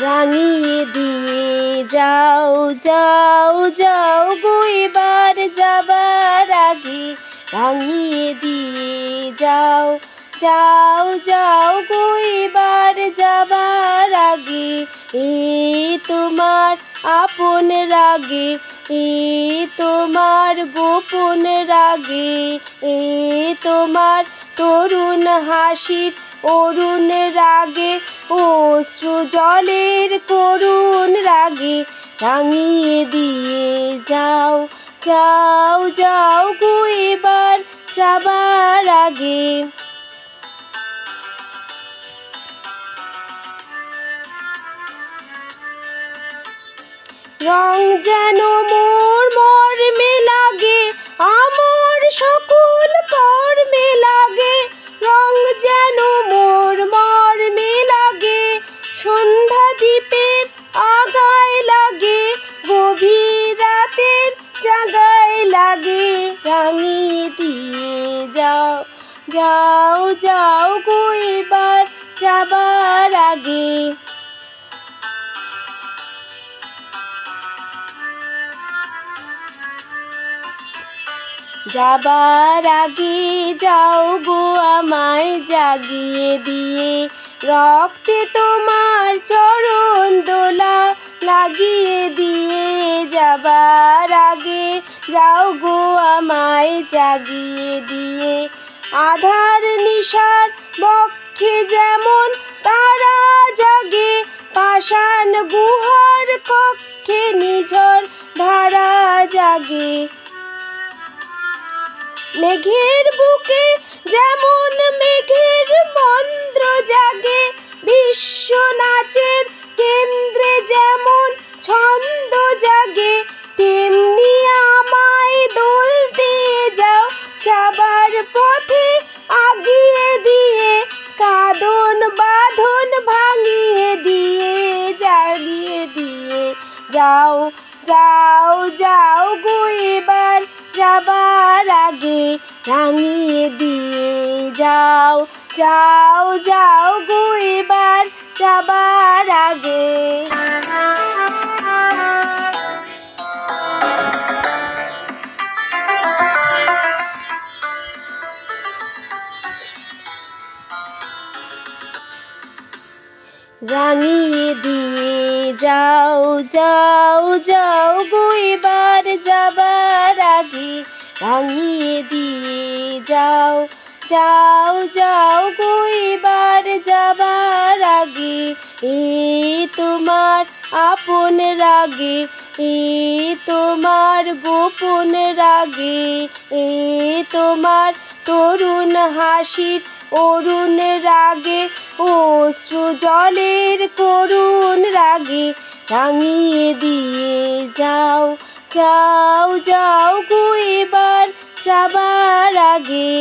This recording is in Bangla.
রাঙিয়ে দিয়ে যাও যাও যাও গো এবার যাবার আগে রাঙিয়ে দিয়ে যাও যাও যাও গো এবার যাবার আগে এ তোমার আপন রাগে, এ তোমার গোপন রাগে, এ তোমার তরুণ হাসির অরুণ রাগে অশ্রু জলের করুণ রাগে রাঙিয়ে দিয়ে যাও যাও যাও গো এবার যাবার আগে। রং যেন মোর জাগায় লাগে রাঙিয়ে দিয়ে যাও যাও যাও গো এবার যাবার আগে। যাবার আগে যাও গো আমায় জাগিয়ে দিয়ে। রক্তে তোমার চরণ দোলা লাগিয়ে দিয়ে যাবার যাও গো আমায় জাগিয়ে দিয়ে। আধার নিশার বক্ষে যেমন তারা জাগে, পাষাণ গুহার কক্ষে নিঝর ধারা জাগে। মেঘের বুকে যেমন মেঘের মন্ত্র জাগে, বিশ্ব নাচের কেন্দ্রে যেমন পথে আগিয়ে দিয়ে, কাঁদন বাঁধন ভাঙিয়ে দিয়ে, জাগিয়ে দিয়ে। যাও যাও যাও গো এবার যাবার আগে, রাঙিয়ে দিয়ে। যাও যাও যাও গো এবার যাবার আগে। রাঙিয়ে দিয়ে যাও যাও যাও গো এবার যাবার আগে রাঙিয়ে দিয়ে যাও যাও যাও গো এবার যাবার আগে। এ তোমার আপন রাগে, এ তোমার গোপন রাগে, এ তোমার তরুণ হাসির অরুণ রাগে, অশ্রু জলের করুণ রাগে রাঙিয়ে দিয়ে যাও যাও যাও গো এবার যাবার আগে।